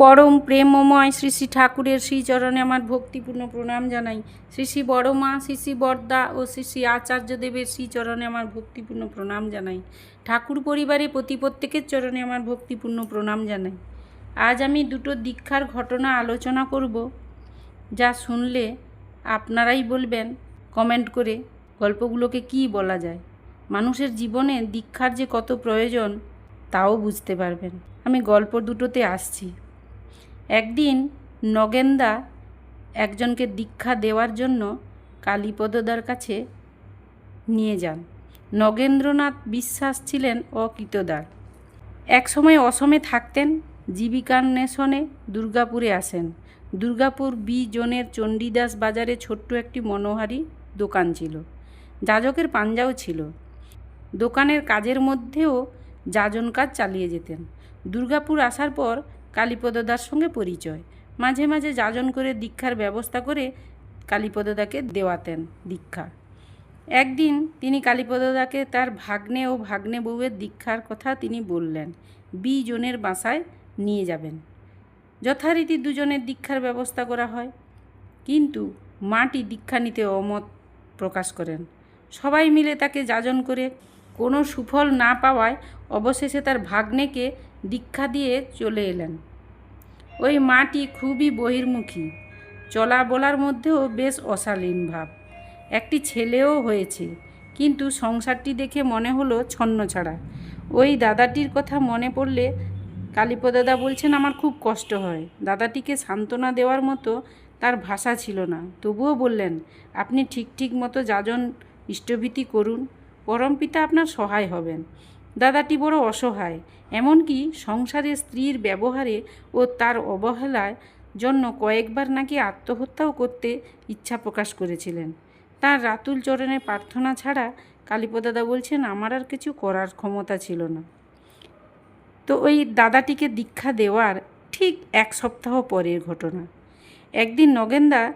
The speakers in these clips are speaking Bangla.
পরম প্রেমময় শ্রী শ্রী ঠাকুরের শ্রীচরণে আমার ভক্তিপূর্ণ প্রণাম জানাই। শ্রী শ্রী বড় মা শ্রী শ্রী বরদা ও শ্রী শ্রী আচার্যদেবের শ্রীচরণে আমার ভক্তিপূর্ণ প্রণাম জানাই। ঠাকুর পরিবারে প্রতি প্রত্যেকের চরণে আমার ভক্তিপূর্ণ প্রণাম জানাই। আজ আমি দুটো দীক্ষার ঘটনা আলোচনা করব, যা শুনলে আপনারাই বলবেন, কমেন্ট করে গল্পগুলোকে কি বলা যায়। মানুষের জীবনে দীক্ষার যে কত প্রয়োজন, তাও বুঝতে পারবেন। আমি গল্প দুটোতে আসছি। একদিন নগেন্দা একজনকে দীক্ষা দেওয়ার জন্য কালীপদদার কাছে নিয়ে যান। নগেন্দ্রনাথ বিশ্বাস ছিলেন অকৃতদার একসময় অসমে থাকতেন, জীবিকান্বেষণে দুর্গাপুরে আসেন। দুর্গাপুর বি জোনের চণ্ডীদাস বাজারে ছোট্ট একটি মনোহারী দোকান ছিল। যাজকের পাঞ্জাও ছিল। দোকানের কাজের মধ্যেও যাজন কাজ চালিয়ে যেতেন। দুর্গাপুর আসার পর কালীপদদার সঙ্গে পরিচয়। মাঝে মাঝে যাজন করে দীক্ষার ব্যবস্থা করে কালীপদদাকে দেওয়াতেন দীক্ষা। একদিন তিনি কালীপদদাকে তার ভাগ্নে ও ভাগ্নে বউয়ের দীক্ষার কথা তিনি বললেন বি জনের বাসায় নিয়ে যাবেন। যথারীতি দুজনের দীক্ষার ব্যবস্থা করা হয়। কিন্তু মাটি দীক্ষা নিতে অমত প্রকাশ করেন। সবাই মিলে তাকে যাজন করে কোনো সুফল না পাওয়ায় অবশেষে তার ভাগ্নেকে দীক্ষা দিয়ে চলে এলেন। ওই মাটি খুবই বহির্মুখী। চলা বলার মধ্যেও বেশ অশালীন ভাব। একটি ছেলেও হয়েছে, কিন্তু সংসারটি দেখে মনে হলো ছন্ন ছাড়া। ওই দাদাটির কথা মনে পড়লে কালীপদ দাদা বলছেন, আমার খুব কষ্ট হয়। দাদাটিকে সান্ত্বনা দেওয়ার মতো তার ভাষা ছিল না। তবুও বললেন, আপনি ঠিক ঠিক মতো যাজন ইষ্টভীতি করুন। পরমপিতা আপনার সহায় হবেন। দাদাটি বড় অসহায়, এমনকি সংসারে স্ত্রীর ব্যবহারে ও তার অবহেলার জন্য কয়েকবার নাকি আত্মহত্যাও করতে ইচ্ছা প্রকাশ করেছিলেন। তার রাতুল চরণে প্রার্থনা ছাড়া কালীপদাদা বলছেন, আমার আর কিছু করার ক্ষমতা ছিল না। তো ওই দাদাটিকে দীক্ষা দেওয়ার ঠিক এক সপ্তাহ পরের ঘটনা। একদিন নগেন্দা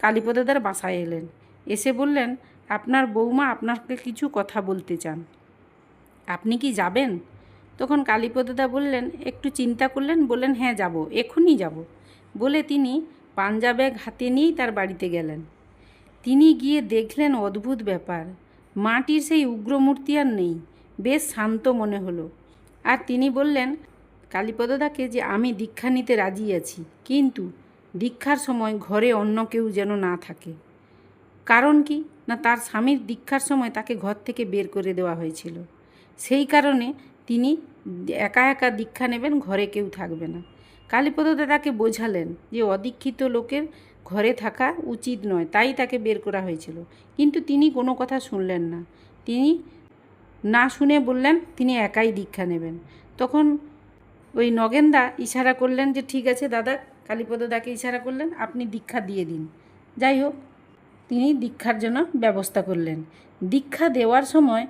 কালীপদাদার বাসায় এলেন। এসে বললেন, আপনার বৌমা আপনাকে কিছু কথা বলতে চান। আপনি কি যাবেন? তখন কালীপদদা বললেন, একটু চিন্তা করলেন, বললেন হ্যাঁ যাব, এখনই যাব। বলে তিনি পাঞ্জা ব্যাগ হাতে নিয়েই তার বাড়িতে গেলেন। তিনি গিয়ে দেখলেন অদ্ভুত ব্যাপার। মাটির সেই উগ্রমূর্তি আর নেই, বেশ শান্ত মনে হলো। আর তিনি বললেন, কালীপদদাকে যে আমি দীক্ষা নিতে রাজি আছি, কিন্তু দীক্ষার সময় ঘরে অন্য কেউ যেন না থাকে। কারণ কি? না, তার স্বামীর দীক্ষার সময় তাকে ঘর থেকে বের করে দেওয়া হয়েছিল। সেই কারণে তিনি একা একা দীক্ষা নেবেন, ঘরে কেউ থাকবে না। কালীপদ তাকে বোঝালেন যে অদীক্ষিত লোকের ঘরে থাকা উচিত নয়, তাই তাকে বের করা হয়েছিল। কিন্তু তিনি কোনো কথা শুনলেন না। তিনি না শুনে বললেন, তিনি একাই দীক্ষা নেবেন। তখন ওই নগেন্দা ইশারা করলেন যে, ঠিক আছে দাদা। কালীপদ দাকে ইশারা করলেন, আপনি দীক্ষা দিয়ে দিন। যাই হোক, তিনি দীক্ষার জন্য ব্যবস্থা করলেন। দীক্ষা দেওয়ার সময়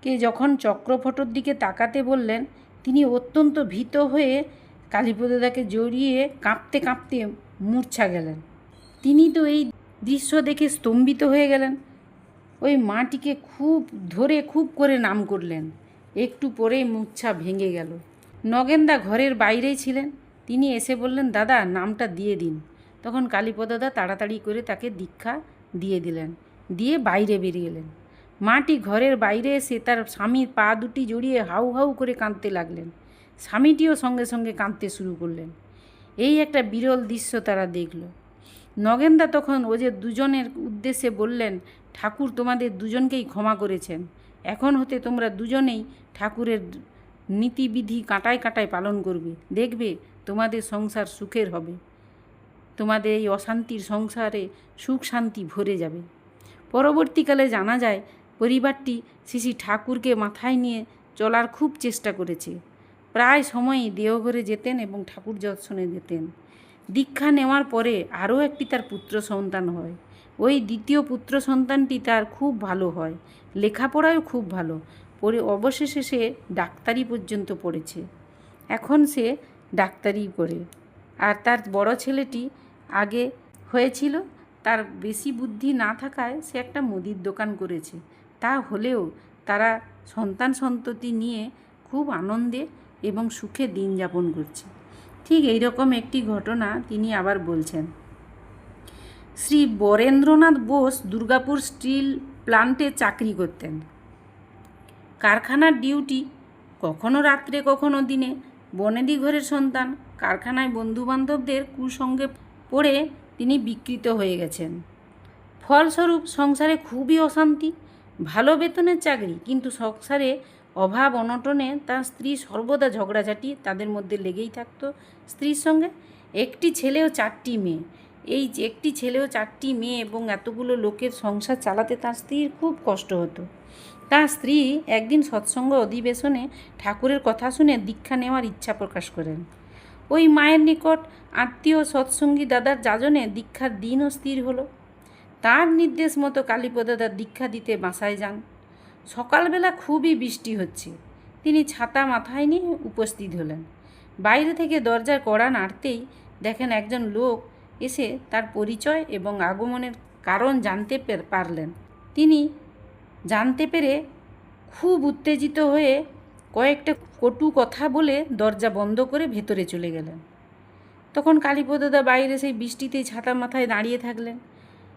মাটিকে যখন চক্রফটোর দিকে তাকাতে বললেন, তিনি অত্যন্ত ভীত হয়ে কালীপদদাকে জড়িয়ে কাঁপতে কাঁপতে মূর্ছা গেলেন। তিনি তো এই দৃশ্য দেখে স্তম্ভিত হয়ে গেলেন। ওই মাটিকে খুব ধরে খুব করে নাম করলেন। একটু পরেই মূর্ছা ভেঙে গেল। নগেন্দা ঘরের বাইরেই ছিলেন। তিনি এসে বললেন, দাদা, নামটা দিয়ে দিন। তখন কালীপদদা তাড়াতাড়ি করে তাকে দীক্ষা দিয়ে দিলেন। দিয়ে বাইরে বেরিয়ে এলেন। মাটি ঘরের বাইরে এসে তার স্বামীর পা দুটি জড়িয়ে হাউ হাউ করে কাঁদতে লাগলেন। স্বামীটিও সঙ্গে সঙ্গে কাঁদতে শুরু করলেন। এই একটা বিরল দৃশ্য তারা দেখল। নগেন্দা তখন ও যে দুজনের উদ্দেশ্যে বললেন, ঠাকুর তোমাদের দুজনকেই ক্ষমা করেছেন। এখন হতে তোমরা দুজনেই ঠাকুরের নীতিবিধি কাঁটায় কাঁটায় পালন করবে। দেখবে তোমাদের সংসার সুখের হবে। তোমাদের এই অশান্তির সংসারে সুখ শান্তি ভরে যাবে। পরবর্তীকালে জানা যায় পরিবারটি শ্রী ঠাকুরকে মাথায় নিয়ে চলার খুব চেষ্টা করেছে। প্রায় সময়ই দেওঘরে যেতেন এবং ঠাকুর দর্শনে যেতেন। দীক্ষা নেওয়ার পরে আরও একটি তার পুত্র সন্তান হয়। ওই দ্বিতীয় পুত্র সন্তানটি তার খুব ভালো হয়। লেখাপড়ায়ও খুব ভালো। পরে অবশেষে সে ডাক্তারি পর্যন্ত পড়েছে। এখন সে ডাক্তারি করে। আর তার বড় ছেলেটি আগে হয়েছিল। তার বেশি বুদ্ধি না থাকায় সে একটা মুদির দোকান করেছে। তা হলেও তারা সন্তান সন্ততি নিয়ে খুব আনন্দে এবং সুখে দিন যাপন করছে। ঠিক এই রকম একটি ঘটনা তিনি আবার বলছেন। শ্রী বরেন্দ্রনাথ বোস দুর্গাপুর স্টিল প্লান্টে চাকরি করতেন। কারখানার ডিউটি কখনো রাত্রে, কখনো দিনে। বনেদি ঘরের সন্তান, কারখানায় বন্ধুবান্ধবদের কুসঙ্গে পড়ে তিনি বিকৃত হয়ে গেছেন। ফলস্বরূপ সংসারে খুবই অশান্তি ভালো বেতনের চাকরি, কিন্তু সংসারে অভাব অনটনে তার স্ত্রী সর্বদা ঝগড়াঝাটি, তাদের মধ্যে লেগেই থাকতো স্ত্রীর সঙ্গে। একটি ছেলে ও চারটি মেয়ে। এই একটি ছেলে ও চারটি মেয়ে এবং এতগুলো লোকের সংসার চালাতে তার স্ত্রীর খুব কষ্ট হতো। তার স্ত্রী একদিন সৎসঙ্গ অধিবেশনে ঠাকুরের কথা শুনে দীক্ষা নেওয়ার ইচ্ছা প্রকাশ করেন। ওই মায়ের নিকট আত্মীয় সৎসঙ্গী দাদার যাজনে দীক্ষার দিনও স্থির হলো। তার নির্দেশ মতো কালীপদ দাদা দীক্ষা দিতে বাসায় যান। সকালবেলা খুবই বৃষ্টি হচ্ছে। তিনি ছাতা মাথায় নিয়ে উপস্থিত হলেন। বাইরে থেকে দরজার কড়া নাড়তেই দেখেন একজন লোক এসে তার পরিচয় এবং আগমনের কারণ জানতে পারলেন। তিনি জানতে পেরে খুব উত্তেজিত হয়ে কয়েকটা কটু কথা বলে দরজা বন্ধ করে ভেতরে চলে গেলেন। তখন কালীপদদা বাইরে সেই বৃষ্টিতেই ছাতা মাথায় দাঁড়িয়ে থাকলেন।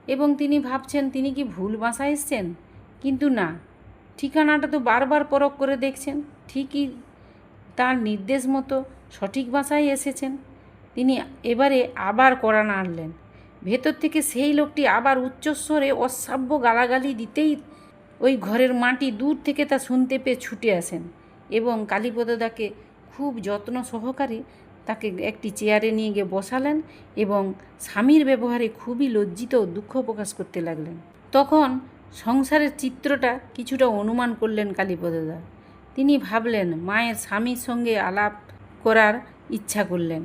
এবং তিনি ভাবছেন, তিনি কি ভুল বাসায় এসছেন? কিন্তু না, ঠিকানাটা তো বারবার পরখ করে দেখছেন। ঠিকই তার নির্দেশ মতো সঠিক বাসায় এসেছেন। তিনি এবারে আবার কড়া নাড়লেন ভেতর থেকে সেই লোকটি আবার উচ্চস্বরে অশ্রাব্য গালাগালি দিতেই ওই ঘরের মাটি দূর থেকে তা শুনতে পেয়ে ছুটে আসেন এবং কালীপদদাকে খুব যত্ন সহকারে তাকে একটি চেয়ারে নিয়ে গিয়ে বসালেন এবং স্বামীর ব্যবহারে খুবই লজ্জিত ও দুঃখ প্রকাশ করতে লাগলেন। তখন সংসারের চিত্রটা কিছুটা অনুমান করলেন কালীপদদা তিনি ভাবলেন, মায়ের স্বামীর সঙ্গে আলাপ করার ইচ্ছা করলেন।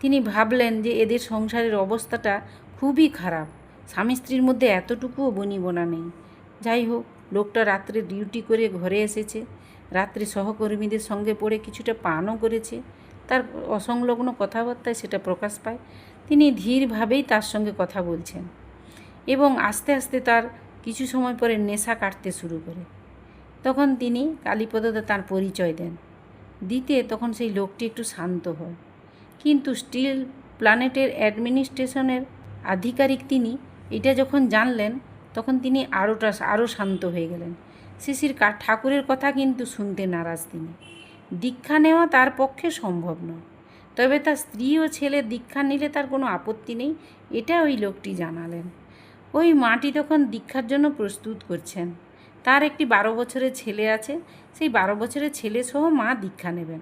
তিনি ভাবলেন যে এদের সংসারের অবস্থাটা খুবই খারাপ। স্বামী স্ত্রীর মধ্যে এতটুকুও বনিবনা নেই। যাই হোক, লোকটা রাত্রে ডিউটি করে ঘরে এসেছে। রাত্রে সহকর্মীদের সঙ্গে পড়ে কিছুটা পানও করেছে। তার অসংলগ্ন কথাবার্তায় সেটা প্রকাশ পায়। তিনি ধীরভাবেই তার সঙ্গে কথা বলছেন এবং আস্তে আস্তে তার কিছু সময় পরে নেশা কাটতে শুরু করে। তখন তিনি কালীপদদা তার পরিচয় দেন। দিতে তখন সেই লোকটি একটু শান্ত হয়। কিন্তু স্টিল প্ল্যানেটের অ্যাডমিনিস্ট্রেশনের আধিকারিক তিনি এটা যখন জানলেন, তখন তিনি আরোটা আরও শান্ত হয়ে গেলেন। শিশির ঠাকুরের কথা কিন্তু শুনতে নারাজ তিনি। দীক্ষা নেওয়া তার পক্ষে সম্ভব নয়। তবে তার স্ত্রী ও ছেলে দীক্ষা নিলে তার কোনো আপত্তি নেই, এটা ওই লোকটি জানালেন। ওই মাটি তখন দীক্ষার জন্য প্রস্তুত করছেন। তার একটি বারো বছরের ছেলে আছে, সেই বারো বছরের ছেলে সহ মা দীক্ষা নেবেন।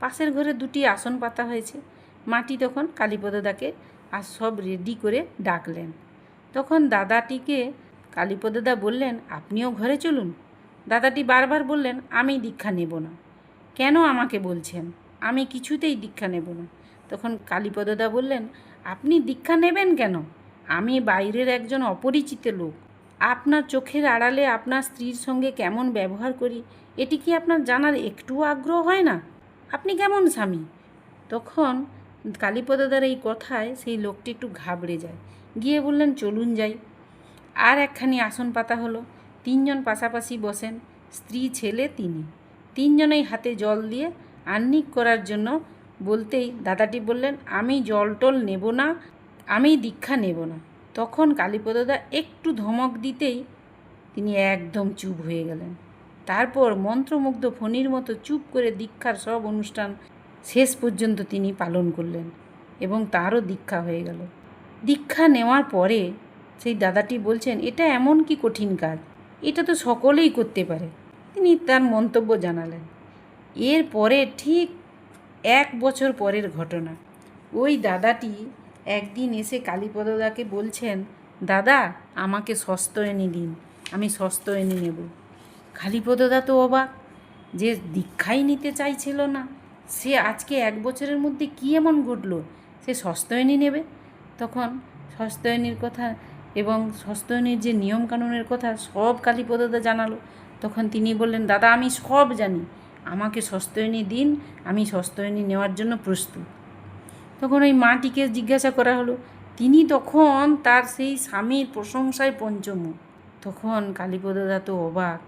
পাশের ঘরে দুটি আসন পাতা হয়েছে। মাটি তখন কালীপদদাকে আর সব রেডি করে ডাকলেন। তখন দাদাটিকে কালীপদদা বললেন, আপনিও ঘরে চলুন? দাদাটি বারবার বললেন, আমি দীক্ষা নেব না। কেন আমাকে বলছেন? আমি কিছুতেই দীক্ষা নেব না। তখন কালীপদদা বললেন, আপনি দীক্ষা নেবেন কেন? আমি বাইরের একজন অপরিচিত লোক। আপনার চোখের আড়ালে আপনার স্ত্রীর সঙ্গে কেমন ব্যবহার করি, এটি কি আপনার জানার একটুও আগ্রহ হয় না? আপনি কেমন স্বামী? তখন কালীপদদার এই কথায় সেই লোকটি একটু ঘাবড়ে যায়। গিয়ে বললেন, চলুন যাই। আর একখানি আসন পাতা হলো। তিনজন পাশাপাশি বসেন, স্ত্রী, ছেলে, তিনি। তিনজনেই হাতে জল দিয়ে আহ্নিক করার জন্য বলতেই দাদাটি বললেন, আমি জল টল নেব না আমি দীক্ষা নেব না। তখন কালীপদদা একটু ধমক দিতেই তিনি একদম চুপ হয়ে গেলেন। তারপর মন্ত্রমুগ্ধ ফণির মতো চুপ করে দীক্ষার সব অনুষ্ঠান শেষ পর্যন্ত তিনি পালন করলেন এবং তারও দীক্ষা হয়ে গেল। দীক্ষা নেওয়ার পরে সেই দাদাটি বলছেন, এটা এমন কি কঠিন কাজ? এটা তো সকলেই করতে পারে। তিনি তার মন্তব্য জানালেন। এরপরে ঠিক এক বছর পরের ঘটনা। ওই দাদাটি একদিন এসে কালীপদদাকে বলছেন, দাদা, আমাকে সস্ত এনে দিন, আমি সস্ত এনে নেব। কালীপদদা তো অবাক, যে দীক্ষাই নিতে চাইছিল না। সে আজকে এক বছরের মধ্যে কী এমন ঘটলো? সে সস্তয়নী নেবে? তখন সস্তয়নীর কথা এবং সস্তয়নীর যে নিয়মকানুনের কথা সব কালীপদদা জানালো। তখন তিনি বললেন, দাদা, আমি সব জানি। আমাকে সস্তয়নী দিন, আমি সস্তয়নী নেওয়ার জন্য প্রস্তুত। তখন ওই মাটিকে জিজ্ঞাসা করা হলো। তিনি তখন তার সেই স্বামীর প্রশংসায় পঞ্চম। তখন কালীপদদা তো অবাক।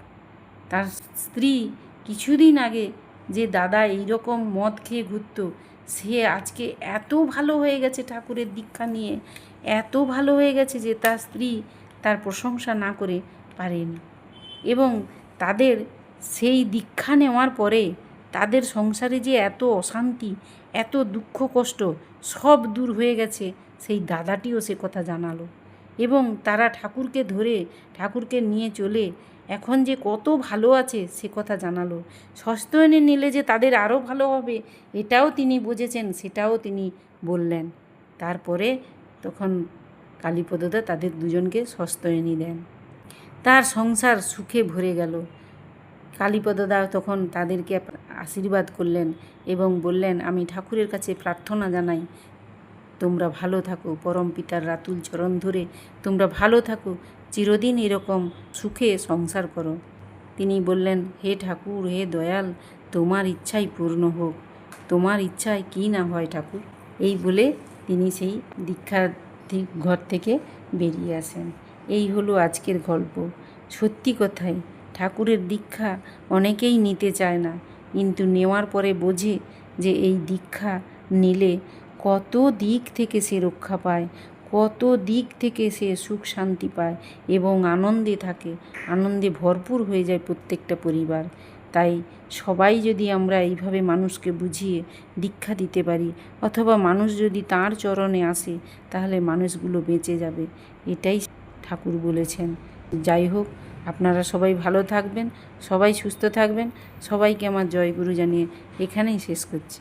তার স্ত্রী কিছুদিন আগে যে দাদা এইরকম মদ খেয়ে ঘুরত, সে আজকে এত ভালো হয়ে গেছে ঠাকুরের দীক্ষা নিয়ে, এত ভালো হয়ে গেছে যে তার স্ত্রী তার প্রশংসা না করে পারেনি। এবং তাদের সেই দীক্ষা নেওয়ার পরে তাদের সংসারে যে এত অশান্তি, এত দুঃখ কষ্ট সব দূর হয়ে গেছে, সেই দাদাটিও সে কথা জানালো। এবং তারা ঠাকুরকে ধরে ঠাকুরকে নিয়ে চলে এখন যে কত ভালো আছে সে কথা জানালো। সস্তয়নে নিলে যে তাদের আরও ভালো হবে, এটাও তিনি বুঝেছেন, সেটাও তিনি বললেন। তারপরে তখন কালীপদদা তাদের দুজনকে সস্তয়নী দেন। তার সংসার সুখে ভরে গেল। কালীপদদা তখন তাদেরকে আশীর্বাদ করলেন এবং বললেন, আমি ঠাকুরের কাছে প্রার্থনা জানাই, তোমরা ভালো থাকো। পরম পিতার রাতুল চরণ ধরে তোমরা ভালো থাকো। চিরদিন এরকম সুখে সংসার করো। তিনি বললেন, হে ঠাকুর, হে দয়াল, তোমার ইচ্ছাই পূর্ণ হোক। তোমার ইচ্ছায় কি না হয় ঠাকুর? এই বলে তিনি সেই দীক্ষার ঘর থেকে বেরিয়ে আসেন। এই হলো আজকের গল্প। সত্যি কথাই, ঠাকুরের দীক্ষা অনেকেই নিতে চায় না, কিন্তু নেওয়ার পরে বোঝে যে এই দীক্ষা নিলে কত দিক থেকে সে রক্ষা পায়, কত দিক থেকে সে সুখ শান্তি পায় এবং আনন্দে থাকে, আনন্দে ভরপুর হয়ে যায় প্রত্যেকটা পরিবার। তাই সবাই যদি আমরা এইভাবে মানুষকে বুঝিয়ে দীক্ষা দিতে পারি অথবা মানুষ যদি তার চরণে আসে, তাহলে মানুষগুলো বেঁচে যাবে, এটাই ঠাকুর বলেছেন। যাই হোক, আপনারা সবাই ভালো থাকবেন, সবাই সুস্থ থাকবেন, সবাইকে আমার জয়গুরু জানিয়ে এখানেই শেষ করছি।